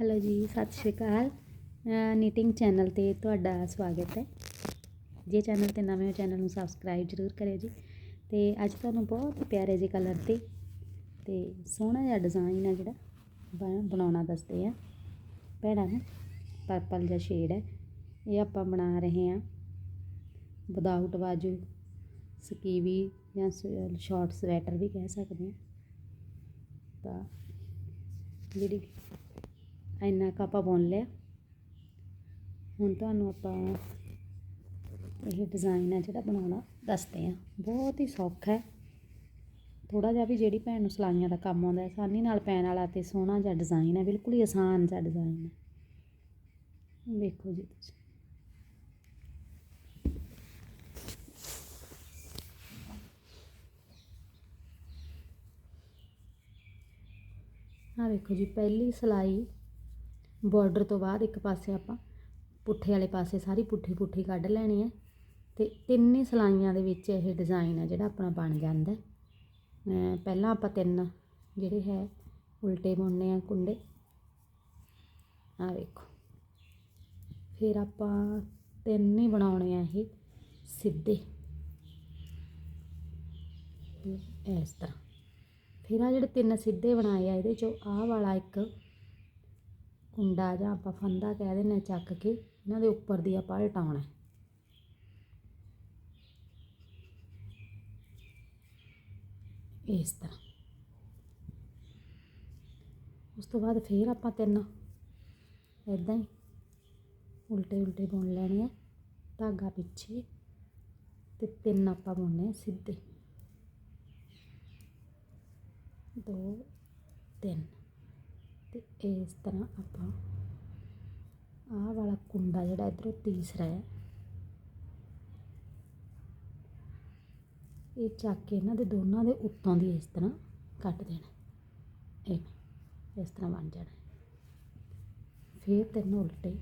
Hello ਜੀ, ਸਤਿ ਸ਼੍ਰੀ ਅਕਾਲ। Knitting channel ਤੇ ਤੁਹਾਡਾ ਸਵਾਗਤ ਹੈ। ਜੇ ਚੈਨਲ ਤੇ ਨਵੇਂ ਹੋ ਚੈਨਲ ਨੂੰ ਸਬਸਕ੍ਰਾਈਬ ਜ਼ਰੂਰ ਕਰਿਓ ਜੀ। ਤੇ ਅੱਜ ਤੁਹਾਨੂੰ ਬਹੁਤ ਪਿਆਰੇ ਜਿਹੇ ਕਲਰ ਤੇ ਤੇ ਸੋਹਣਾ ਜਿਹਾ ਡਿਜ਼ਾਈਨ ਆ ਜਿਹੜਾ ਬ- ਬਣਾਉਣਾ ਦੱਸਦੇ ਆ। ਭੈਣਾਂ ਨੂੰ ਪਰਪਲ ਜਿਹਾ ਸ਼ੇਡ ਹੈ। ਇਹ ਆਪਾਂ ਬਣਾ ਰਹੇ ਹਾਂ। ਵਿਦਆਊਟ ਬਾਜੂ ਸਕੀਵੀ ਜਾਂ ਸ਼ਾਰਟ ਸਵੈਟਰ ਵੀ ਕਹਿ ਸਕਦੇ ਹਾਂ। ਤਾਂ ਜਿਹੜੀ ਇੰਨਾ ਕੁ ਆਪਾਂ ਬੁਣ ਲਿਆ। ਹੁਣ ਤੁਹਾਨੂੰ ਆਪਾਂ ਇਹ ਡਿਜ਼ਾਈਨ ਹੈ ਜਿਹੜਾ ਬਣਾਉਣਾ ਦੱਸਦੇ ਹਾਂ ਬਹੁਤ ਹੀ ਸੌਖਾ ਹੈ। ਥੋੜਾ ਜਿਹਾ ਵੀ ਜਿਹੜੀ ਭੈਣ ਨੂੰ ਸਲਾਈਆਂ ਦਾ ਕੰਮ ਆਉਂਦਾ ਹੈ ਆਸਾਨੀ ਨਾਲ ਪੈਣ ਵਾਲਾ ਤੇ ਸੋਹਣਾ ਜਿਹਾ ਡਿਜ਼ਾਈਨ ਹੈ ਬਿਲਕੁਲ ਹੀ ਆਸਾਨ ਜਿਹਾ ਡਿਜ਼ਾਈਨ ਹੈ ਵੇਖੋ ਜੀ ਤੁਸੀਂ। ਆ ਵੇਖੋ ਜੀ, ਪਹਿਲੀ ਸਲਾਈ ਬਾਰਡਰ ਤੋਂ ਬਾਅਦ ਇੱਕ ਪਾਸੇ ਆਪਾਂ ਪੁੱਠੇ ਵਾਲੇ ਪਾਸੇ ਸਾਰੀ ਪੁੱਠੀ ਪੁੱਠੀ ਕੱਢ ਲੈਣੀ ਹੈ ਤੇ ਤਿੰਨੇ ਸਲਾਈਆਂ ਦੇ ਵਿੱਚ ਇਹ ਡਿਜ਼ਾਈਨ ਹੈ ਜਿਹੜਾ ਆਪਣਾ ਬਣ ਜਾਂਦਾ ਪਹਿਲਾਂ ਆਪਾਂ ਤਿੰਨ ਜਿਹੜੇ ਹੈ, ਉਲਟੇ ਬੁਣਨੇ ਆ ਕੁੰਡੇ। ਆ ਵੇਖੋ। ਫਿਰ ਆਪਾਂ ਤਿੰਨ ਹੀ ਬਣਾਉਣੇ ਆ ਇਹ ਸਿੱਧੇ। ਇਸ ਤਰ੍ਹਾਂ। ਫਿਰ ਆ ਜਿਹੜੇ ਤਿੰਨ ਸਿੱਧੇ ਬਣਾਏ ਆ, ਇਹਦੇ ਚੋਂ ਆਹ ਵਾਲਾ ਇੱਕ ਕੁੰਡਾ ਜਾਂ ਆਪਾਂ ਫੰਦਾ ਕਹਿ ਦਿੰਦੇ ਹਾਂ ਚੱਕ ਕੇ, ਇਹਨਾਂ ਦੇ ਉੱਪਰ ਦੀ ਆਪਾਂ ਹਟਾਉਣਾ ਇਸ ਤਰ੍ਹਾਂ। ਉਸ ਤੋਂ ਬਾਅਦ ਫਿਰ ਆਪਾਂ ਤਿੰਨ ਇਦਾਂ ਹੀ ਉਲਟੇ ਉਲਟੇ ਬੁਣ ਲੈਣੇ ਆ, ਧਾਗਾ ਪਿੱਛੇ ਤੇ ਤਿੰਨ ਆਪਾਂ ਬੁਣਨੇ ਆ ਸਿੱਧੇ। ਦੋ, ਤਿੰਨ। ਤੇ ਇਸ ਤਰ੍ਹਾਂ ਆਪਾਂ ਆਹ ਵਾਲਾ ਕੁੰਡਾ ਜਿਹੜਾ ਇਧਰੋਂ ਤੀਸਰਾ ਹੈ, ਇਹ ਚੱਕ ਕੇ ਇਹਨਾਂ ਦੇ ਦੋਨਾਂ ਦੇ ਉੱਤੋਂ ਦੀ ਇਸ ਤਰ੍ਹਾਂ ਕੱਟ ਦੇਣਾ ਇਹ, ਇਸ ਤਰ੍ਹਾਂ ਬਣ ਜਾਣਾ ਫਿਰ ਤਿੰਨ ਉਲਟੇ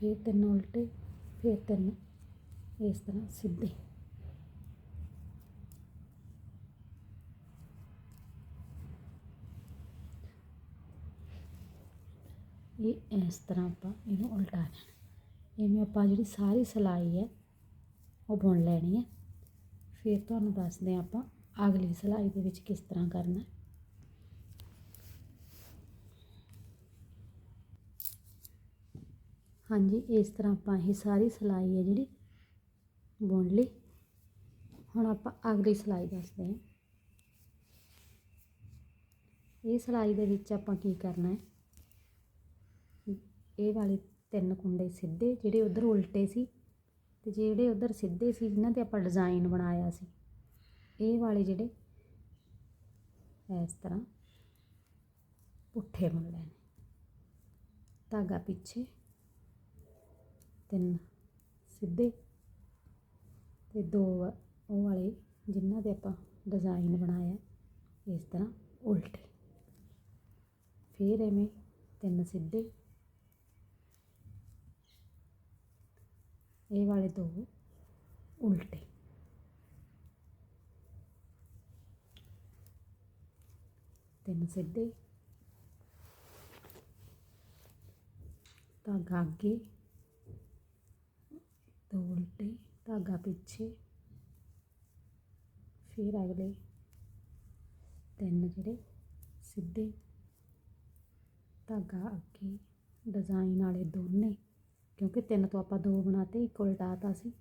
ਫਿਰ ਤਿੰਨ ਉਲਟੇ, ਫਿਰ ਤਿੰਨ। ਇਸ ਤਰ੍ਹਾਂ ਸਿੱਧੇ। ਇਹ ਇਸ ਤਰ੍ਹਾਂ ਆਪਾਂ ਇਹਨੂੰ ਉਲਟਾ ਲੈਣਾ। ਇਵੇਂ ਆਪਾਂ ਜਿਹੜੀ ਸਾਰੀ ਸਿਲਾਈ ਹੈ, ਉਹ ਬੁਣ ਲੈਣੀ ਹੈ। ਫਿਰ ਤੁਹਾਨੂੰ ਦੱਸਦੇ ਹਾਂ ਆਪਾਂ ਅਗਲੀ ਸਿਲਾਈ ਦੇ ਵਿੱਚ ਕਿਸ ਤਰ੍ਹਾਂ ਕਰਨਾ ਹਾਂਜੀ, ਇਸ ਤਰ੍ਹਾਂ ਆਪਾਂ ਇਹ ਸਾਰੀ ਸਿਲਾਈ ਹੈ ਜਿਹੜੀ ਬੁਣ ਲਈ। ਹੁਣ ਆਪਾਂ ਅਗਲੀ ਸਿਲਾਈ ਦੱਸਦੇ ਹਾਂ। ਇਹ ਸਿਲਾਈ ਦੇ ਵਿੱਚ ਆਪਾਂ ਕੀ ਕਰਨਾ ਹੈ? ਇਹ ਵਾਲੇ ਤਿੰਨ ਕੁੰਡੇ ਸਿੱਧੇ, ਜਿਹੜੇ ਉਧਰ ਉਲਟੇ ਸੀ ਤੇ ਜਿਹੜੇ ਉਧਰ ਸਿੱਧੇ ਸੀ, ਜਿਨ੍ਹਾਂ ਤੇ ਆਪਾਂ ਡਿਜ਼ਾਈਨ ਬਣਾਇਆ ਸੀ। ਇਹ ਵਾਲੇ ਜਿਹੜੇ ਇਸ ਤਰ੍ਹਾਂ ਪੁੱਠੇ ਬੁਣ ਲੈਣੇ ਧਾਗਾ ਪਿੱਛੇ। ਤਿੰਨ ਸਿੱਧੇ ਅਤੇ ਦੋ ਉਹ ਵਾਲੇ ਜਿਨ੍ਹਾਂ ਦੇ ਆਪਾਂ ਡਿਜ਼ਾਇਨ ਬਣਾਇਆ ਇਸ ਤਰ੍ਹਾਂ ਉਲਟੇ। ਫਿਰ ਐਵੇਂ ਤਿੰਨ ਸਿੱਧੇ। ਇਹ ਵਾਲੇ ਦੋ ਉਲਟੇ। ਤਿੰਨ ਸਿੱਧੇ। ਧਾਗਾ ਅੱਗੇ। ਦੋ ਉਲਟੇ ਧਾਗਾ ਪਿੱਛੇ। ਫਿਰ ਅਗਲੇ ਤਿੰਨ ਜਿਹੜੇ ਸਿੱਧੇ ਧਾਗਾ ਅੱਗੇ ਡਿਜ਼ਾਈਨ ਵਾਲੇ ਦੋਨੇ, ਕਿਉਂਕਿ ਤਿੰਨ ਤੋਂ ਆਪਾਂ ਦੋ ਬਣਾਤੇ, ਇੱਕ ਉਲਟਾਤਾ ਸੀ।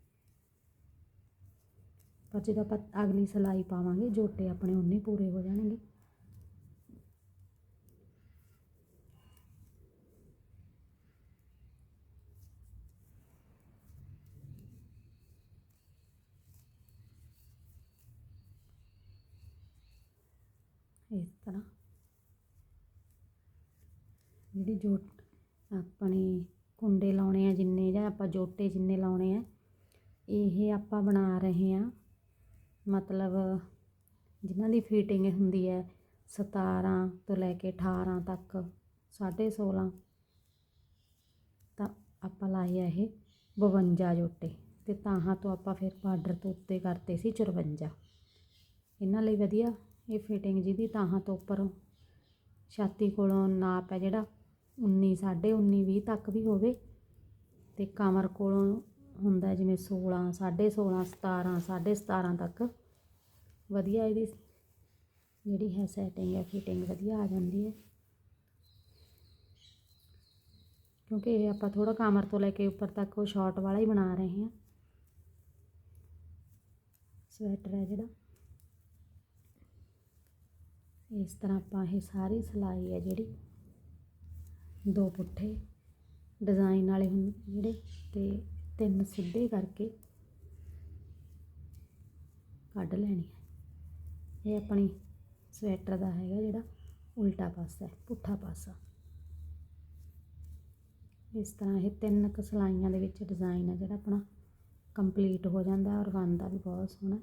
ਪਰ ਜਦੋਂ ਆਪਾਂ ਅਗਲੀ ਸਿਲਾਈ ਪਾਵਾਂਗੇ, ਜੋਟੇ ਆਪਣੇ ਉਨੇ ਪੂਰੇ ਹੋ ਜਾਣਗੇ। ਇਸ ਤਰ੍ਹਾਂ। ਜਿਹੜੀ ਜੋ ਆਪਣੇ ਕੁੰਡੇ ਲਾਉਣੇ ਆ ਜਿੰਨੇ ਜਾਂ ਆਪਾਂ ਜੋਟੇ ਜਿੰਨੇ ਲਾਉਣੇ ਆ, ਇਹ ਆਪਾਂ ਬਣਾ ਰਹੇ ਆ। ਮਤਲਬ ਜਿਨ੍ਹਾਂ ਦੀ ਫਿਟਿੰਗ ਹੁੰਦੀ ਹੈ 17 ਤੋਂ ਲੈ ਕੇ 18 ਤੱਕ 16.5 ਤਾਂ ਆਪਾਂ ਲਾਏ ਆ ਇਹ 52 ਜੋਟੇ ਤੇ ਤਾਹਾਂ ਤੋਂ ਆਪਾਂ ਫਿਰ ਬਾਰਡਰ ਤੋਂ ਉੱਤੇ ਕਰਤੇ ਸੀ 54 ਇਹਨਾਂ ਲਈ ਵਧੀਆ ਇਹ ਫਿਟਿੰਗ ਜਿਹਦੀ ਤਾਹਾਂ ਤੋਂ ਉੱਪਰ ਛਾਤੀ ਕੋਲੋਂ ਨਾਪ ਹੈ ਜਿਹੜਾ 19 19.5 20 ਤੱਕ ਵੀ ਹੋਵੇ ਤੇ ਕਮਰ ਕੋਲੋਂ ਹੁੰਦਾ ਜਿਵੇਂ 16 16.5 17 17.5 ਤੱਕ। ਵਧੀਆ ਇਹਦੀ ਜਿਹੜੀ ਹੈ ਸੈਟਿੰਗ ਹੈ ਫਿਟਿੰਗ ਵਧੀਆ ਆ ਜਾਂਦੀ ਹੈ। ਕਿਉਂਕਿ ਇਹ ਆਪਾਂ ਥੋੜਾ ਕਮਰ ਤੋਂ ਲੈ ਕੇ ਉੱਪਰ ਤੱਕ ਉਹ ਸ਼ਾਰਟ ਵਾਲਾ ਹੀ ਬਣਾ ਰਹੇ ਹਾਂ। ਸਵੈਟਰ ਹੈ ਜਿਹੜਾ। ਇਸ ਤਰ੍ਹਾਂ ਆਪਾਂ ਇਹ ਸਾਰੀ ਸਿਲਾਈ ਹੈ ਜਿਹੜੀ ਦੋ ਪੁੱਠੇ ਡਿਜ਼ਾਈਨ ਵਾਲੇ ਹੁੰਦੇ ਜਿਹੜੇ ਤੇ ਤਿੰਨ ਸਿੱਧੇ ਕਰਕੇ ਕੱਢ ਲੈਣੀ ਹੈ। ਇਹ ਆਪਣੀ ਸਵੈਟਰ ਦਾ ਹੈਗਾ ਜਿਹੜਾ ਉਲਟਾ ਪਾਸਾ ਹੈ, ਪੁੱਠਾ ਪਾਸਾ। ਇਸ ਤਰ੍ਹਾਂ ਇਹ ਤਿੰਨ ਕੁ ਸਿਲਾਈਆਂ ਦੇ ਵਿੱਚ ਡਿਜ਼ਾਈਨ ਹੈ ਜਿਹੜਾ ਆਪਣਾ ਕੰਪਲੀਟ ਹੋ ਜਾਂਦਾ ਔਰ ਬਣਦਾ ਵੀ ਬਹੁਤ ਸੋਹਣਾ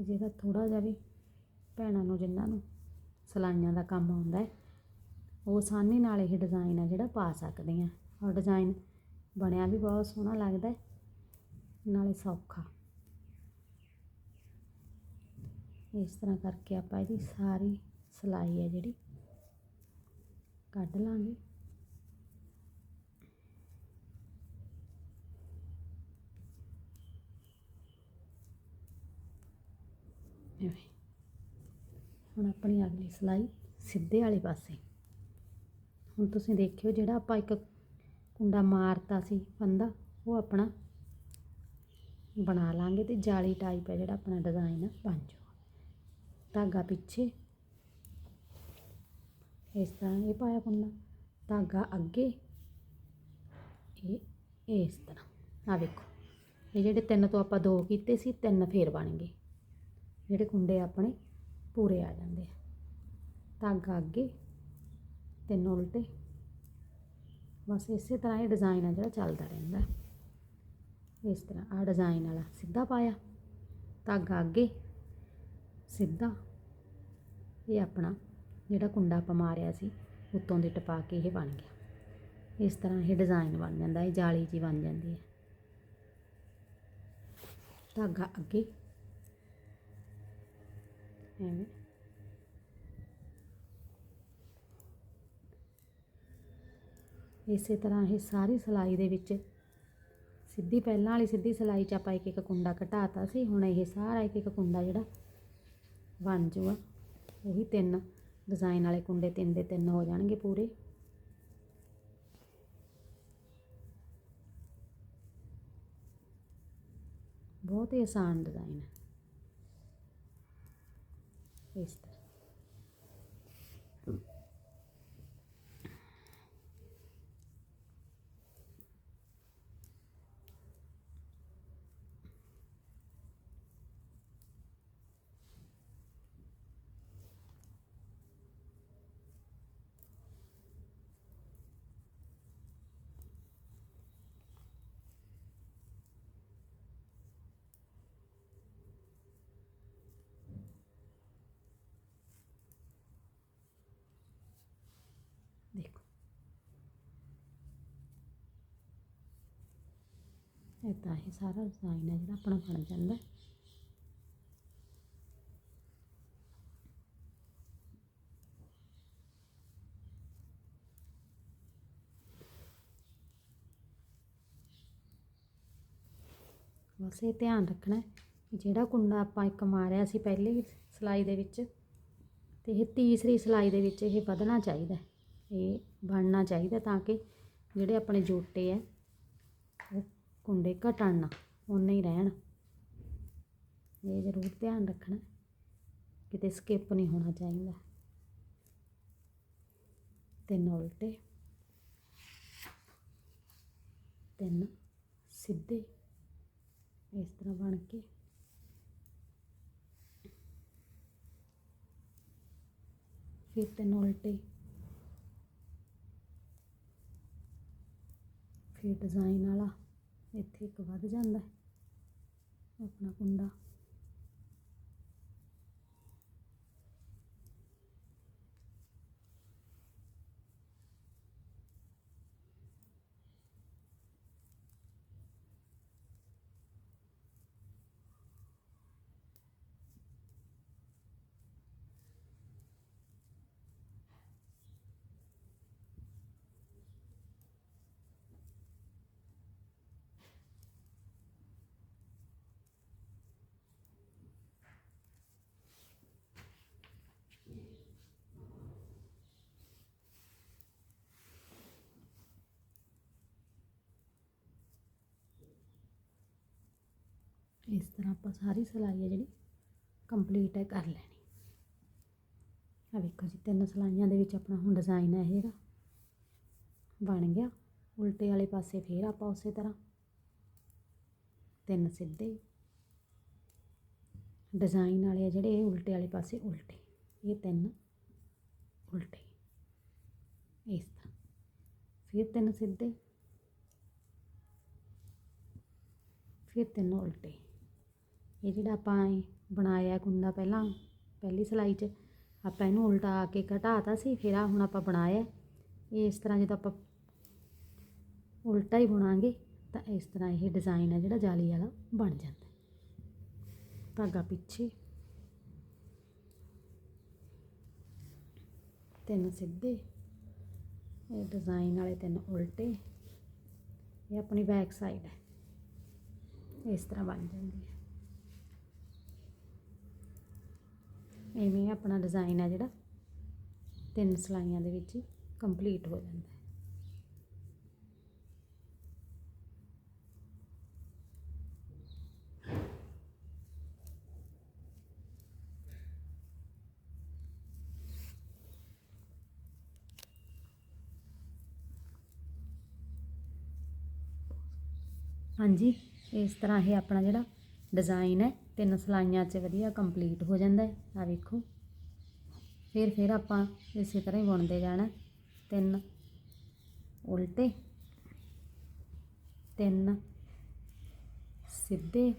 ਇਹ ਜਿਹੜਾ ਥੋੜਾ ਜਿਹਾ ਵੀ ਭੈਣਾਂ ਨੂੰ, ਜਿਨ੍ਹਾਂ ਨੂੰ ਸਲਾਈਆਂ ਦਾ ਕੰਮ ਆਉਂਦਾ ਹੈ, ਉਹ ਆਸਾਨੀ ਨਾਲ ਇਹ ਡਿਜ਼ਾਈਨ ਹੈ ਜਿਹੜਾ ਪਾ ਸਕਦੇ ਸਕਦੀਆਂ। ਔਰ ਡਿਜ਼ਾਈਨ ਬਣਿਆ ਵੀ ਬਹੁਤ ਸੋਹਣਾ ਲੱਗਦਾ ਨਾਲੇ ਸੌਖਾ। ਇਸ ਤਰ੍ਹਾਂ ਕਰਕੇ ਆਪਾਂ ਇਹਦੀ ਸਾਰੀ ਸਿਲਾਈ ਹੈ ਜਿਹੜੀ ਕੱਢ ਲਾਂਗੇ। ਐਵੇਂ ਹੁਣ ਆਪਣੀ ਅਗਲੀ ਸਿਲਾਈ ਸਿੱਧੇ ਵਾਲੇ ਪਾਸੇ। ਹੁਣ ਤੁਸੀਂ ਦੇਖਿਓ ਜਿਹੜਾ ਆਪਾਂ ਇੱਕ ਕੁੰਡਾ ਮਾਰਤਾ ਸੀ ਬੰਦਾ, ਉਹ ਆਪਣਾ ਬਣਾ ਲਾਂਗੇ ਤੇ ਜਾਲੀ ਟਾਈਪ ਹੈ ਜਿਹੜਾ ਆਪਣਾ ਡਿਜ਼ਾਈਨ ਬਣ ਜਾਊਗਾ ਧਾਗਾ ਪਿੱਛੇ। ਇਸ ਤਰ੍ਹਾਂ ਇਹ ਪਾਇਆ ਕੁੰਡਾ। ਧਾਗਾ ਅੱਗੇ। ਇਹ ਇਸ ਤਰ੍ਹਾਂ। ਆ ਵੇਖੋ। ਇਹ ਜਿਹੜੇ ਤਿੰਨ ਤੋਂ ਆਪਾਂ ਦੋ ਕੀਤੇ ਸੀ, ਤਿੰਨ ਫੇਰ ਬਣ ਗਏ। ਜਿਹੜੇ ਕੁੰਡੇ ਆਪਣੇ ਪੂਰੇ ਆ ਜਾਂਦੇ ਆ। ਧਾਗਾ ਅੱਗੇ ਤਿੰਨ ਉਲਟੇ ਬਸ ਇਸੇ ਤਰ੍ਹਾਂ ਇਹ ਡਿਜ਼ਾਈਨ ਆ ਜਿਹੜਾ ਚੱਲਦਾ ਰਹਿੰਦਾ। ਇਸ ਤਰ੍ਹਾਂ ਆ ਡਿਜ਼ਾਈਨ ਵਾਲਾ ਸਿੱਧਾ ਪਾਇਆ। ਧਾਗਾ ਅੱਗੇ ਸਿੱਧਾ। ਇਹ ਆਪਣਾ ਜਿਹੜਾ ਕੁੰਡਾ ਆਪਾਂ ਮਾਰਿਆ ਸੀ, ਉੱਤੋਂ ਦੇ ਟਪਾ ਕੇ ਇਹ ਬਣ ਗਿਆ। ਇਸ ਤਰ੍ਹਾਂ ਇਹ ਡਿਜ਼ਾਈਨ ਬਣ ਜਾਂਦਾ, ਇਹ ਜਾਲੀ ਜੀ ਬਣ ਜਾਂਦੀ ਹੈ। ਧਾਗਾ ਅੱਗੇ ਐਵੇਂ ਇਸੇ ਤਰ੍ਹਾਂ ਇਹ ਸਾਰੀ ਸਿਲਾਈ ਦੇ ਵਿੱਚ ਸਿੱਧੀ, ਪਹਿਲਾਂ ਵਾਲੀ ਸਿੱਧੀ ਸਿਲਾਈ 'ਚ ਆਪਾਂ ਇੱਕ ਇੱਕ ਕੁੰਡਾ ਘਟਾਤਾ ਸੀ, ਹੁਣ ਇਹ ਸਾਰਾ ਇੱਕ ਇੱਕ ਕੁੰਡਾ ਜਿਹੜਾ ਬਣ ਜੂਗਾ। ਉਹੀ ਤਿੰਨ ਡਿਜ਼ਾਈਨ ਵਾਲੇ ਕੁੰਡੇ ਤਿੰਨ ਦੇ ਤਿੰਨ ਹੋ ਜਾਣਗੇ ਪੂਰੇ। ਬਹੁਤ ਹੀ ਆਸਾਨ ਡਿਜ਼ਾਈਨ ਹੈ। ਇਸ ਤਰ੍ਹਾਂ ਦੇਖੋ ਇੱਦਾਂ ਇਹ ਸਾਰਾ ਡਿਜ਼ਾਈਨ ਹੈ ਜਿਹੜਾ ਆਪਣਾ ਬਣ ਜਾਂਦਾ ਬਸ ਇਹ ਧਿਆਨ ਰੱਖਣਾ ਜਿਹੜਾ ਕੁੰਡਾ ਆਪਾਂ ਇੱਕ ਮਾਰਿਆ ਸੀ ਪਹਿਲੀ ਸਿਲਾਈ ਦੇ ਵਿੱਚ ਤੇ ਇਹ ਤੀਸਰੀ ਸਿਲਾਈ ਦੇ ਵਿੱਚ ਇਹ ਵਧਣਾ ਚਾਹੀਦਾ ਇਹ ਬਣਨਾ ਚਾਹੀਦਾ ਤਾਂ ਕਿ ਜਿਹੜੇ ਆਪਣੇ ਜੋਟੇ ਹੈ ਕੁੰਡੇ ਘਟਣ ਨਾ ਉਨੇ ਹੀ ਰਹਿਣ। ਇਹ ਜ਼ਰੂਰ ਧਿਆਨ ਰੱਖਣਾ, ਕਿਤੇ ਸਕਿਪ ਨਹੀਂ ਹੋਣਾ ਚਾਹੀਦਾ। ਤਿੰਨ ਉਲਟੇ, ਤਿੰਨ ਸਿੱਧੇ, ਇਸ ਤਰ੍ਹਾਂ ਬਣ ਕੇ। ਫਿਰ ਤਿੰਨ ਉਲਟੇ। ਫਿਰ ਡਿਜ਼ਾਈਨ ਵਾਲਾ। ਇੱਥੇ ਇੱਕ ਵੱਧ ਜਾਂਦਾ ਆਪਣਾ ਕੁੰਡਾ। ਇਸ ਤਰ੍ਹਾਂ ਆਪਾਂ ਸਾਰੀ ਸਿਲਾਈ ਹੈ ਜਿਹੜੀ ਕੰਪਲੀਟ ਹੈ ਕਰ ਲੈਣੀ। ਆ ਵੇਖੋ ਜੀ, ਤਿੰਨ ਸਿਲਾਈਆਂ ਦੇ ਵਿੱਚ ਆਪਣਾ ਹੁਣ ਡਿਜ਼ਾਈਨ ਹੈ ਇਹ ਬਣ ਗਿਆ। ਉਲਟੇ ਵਾਲੇ ਪਾਸੇ ਫੇਰ ਆਪਾਂ ਉਸੇ ਤਰ੍ਹਾਂ। ਤਿੰਨ ਸਿੱਧੇ। ਡਿਜ਼ਾਈਨ ਵਾਲੇ ਆ ਜਿਹੜੇ, ਇਹ ਉਲਟੇ ਵਾਲੇ ਪਾਸੇ ਉਲਟੇ। ਇਹ ਤਿੰਨ ਉਲਟੇ। ਇਸ ਤਰ੍ਹਾਂ। ਫਿਰ ਤਿੰਨ ਸਿੱਧੇ। ਫਿਰ ਤਿੰਨ ਉਲਟੇ। ਇਹ ਜਿਹੜਾ ਆਪਾਂ ਬਣਾਇਆ ਕੁੰਦਾ ਪਹਿਲਾਂ, ਪਹਿਲੀ ਸਿਲਾਈ 'ਚ, ਆਪਾਂ ਇਹਨੂੰ ਉਲਟਾ ਕੇ ਘਟਾਤਾ ਸੀ, ਫਿਰ ਆ ਹੁਣ ਆਪਾਂ ਬਣਾਇਆ। ਇਹ ਇਸ ਤਰ੍ਹਾਂ ਜਦੋਂ ਆਪਾਂ ਉਲਟਾ ਹੀ ਬੁਣਾਂਗੇ, ਤਾਂ ਇਸ ਤਰ੍ਹਾਂ ਇਹ ਡਿਜ਼ਾਈਨ ਹੈ ਜਿਹੜਾ ਜਾਲੀ ਵਾਲਾ ਬਣ ਜਾਂਦਾ। ਧਾਗਾ ਪਿੱਛੇ। ਤਿੰਨ ਸਿੱਧੇ। ਇਹ ਡਿਜ਼ਾਈਨ ਵਾਲੇ ਤਿੰਨ ਉਲਟੇ। ਇਹ ਆਪਣੀ ਬੈਕ ਸਾਈਡ ਹੈ ਇਸ ਤਰ੍ਹਾਂ ਬਣ ਜਾਂਦੀ ਹੈ ਇਵੇਂ ਆਪਣਾ ਡਿਜ਼ਾਈਨ ਹੈ ਜਿਹੜਾ। ਤਿੰਨ ਸਲਾਈਆਂ ਦੇ ਵਿੱਚ ਹੀ ਕੰਪਲੀਟ ਹੋ ਜਾਂਦਾ ਹੈ। ਹਾਂਜੀ, ਇਸ ਤਰ੍ਹਾਂ ਇਹ ਆਪਣਾ ਜਿਹੜਾ ਡਿਜ਼ਾਈਨ ਹੈ, ਤਿੰਨ ਸਲਾਈਆਂ 'ਚ ਵਧੀਆ ਕੰਪਲੀਟ ਹੋ ਜਾਂਦਾ ਹੈ। ਆ ਵੇਖੋ। ਫਿਰ ਫਿਰ ਆਪਾਂ ਇਸੇ ਤਰ੍ਹਾਂ ਹੀ ਬੁਣਦੇ ਜਾਣਾ। ਤਿੰਨ ਉਲਟੇ, ਤਿੰਨ ਸਿੱਧੇ।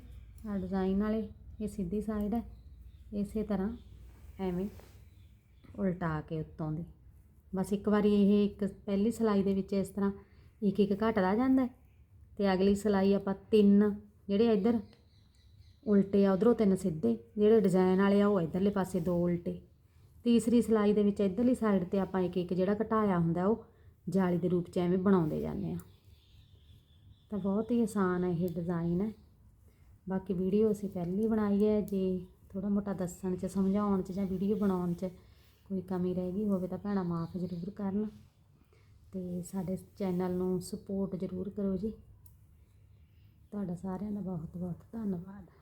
ਆ ਡਿਜ਼ਾਈਨ ਵਾਲੇ, ਇਹ ਸਿੱਧੀ ਸਾਈਡ ਹੈ। ਇਸੇ ਤਰ੍ਹਾਂ ਐਵੇਂ ਉਲਟਾ ਕੇ ਉੱਤੋਂ ਦੀ। ਬਸ ਇੱਕ ਵਾਰੀ ਇਹ ਇੱਕ ਪਹਿਲੀ ਸਿਲਾਈ ਦੇ ਵਿੱਚ ਇਸ ਤਰ੍ਹਾਂ ਇੱਕ ਇੱਕ ਘਟਦਾ ਜਾਂਦਾ ਹੈ। ਤੇ ਅਗਲੀ ਸਿਲਾਈ ਆਪਾਂ ਤਿੰਨ ਜਿਹੜੇ ਇੱਧਰ ਉਲਟੇ ਆ, ਉਧਰੋਂ ਤਿੰਨ ਸਿੱਧੇ, ਜਿਹੜੇ ਡਿਜ਼ਾਈਨ ਵਾਲੇ ਆ, ਉਹ ਇਧਰਲੇ ਪਾਸੇ ਦੋ ਉਲਟੇ। ਤੀਸਰੀ ਸਿਲਾਈ ਦੇ ਵਿੱਚ ਇਧਰਲੀ ਸਾਈਡ ਤੇ ਆਪਾਂ ਇੱਕ ਇੱਕ ਜਿਹੜਾ ਘਟਾਇਆ ਹੁੰਦਾ, ਉਹ ਜਾਲੀ ਦੇ ਰੂਪ ਚ ਐਵੇਂ ਬਣਾਉਂਦੇ ਜਾਂਦੇ ਆ। ਤਾਂ ਬਹੁਤ ਹੀ ਆਸਾਨ ਹੈ ਇਹ ਡਿਜ਼ਾਈਨ ਹੈ ਬਾਕੀ ਵੀਡੀਓ ਅਸੀਂ ਪਹਿਲੀ ਬਣਾਈ ਹੈ, ਜੇ ਥੋੜਾ ਮੋਟਾ ਦੱਸਣ ਚ, ਸਮਝਾਉਣ ਚ ਜਾਂ ਵੀਡੀਓ ਬਣਾਉਣ ਚ ਕੋਈ ਕਮੀ ਰਹਿ ਗਈ ਹੋਵੇ ਤਾਂ ਭੈਣਾਂ ਮਾਫ ਜ਼ਰੂਰ ਕਰਨ। ਤੇ ਸਾਡੇ ਚੈਨਲ ਨੂੰ ਸਪੋਰਟ ਜ਼ਰੂਰ ਕਰੋ ਜੀ। ਤੁਹਾਡਾ ਸਾਰਿਆਂ ਦਾ ਬਹੁਤ ਬਹੁਤ ਧੰਨਵਾਦ।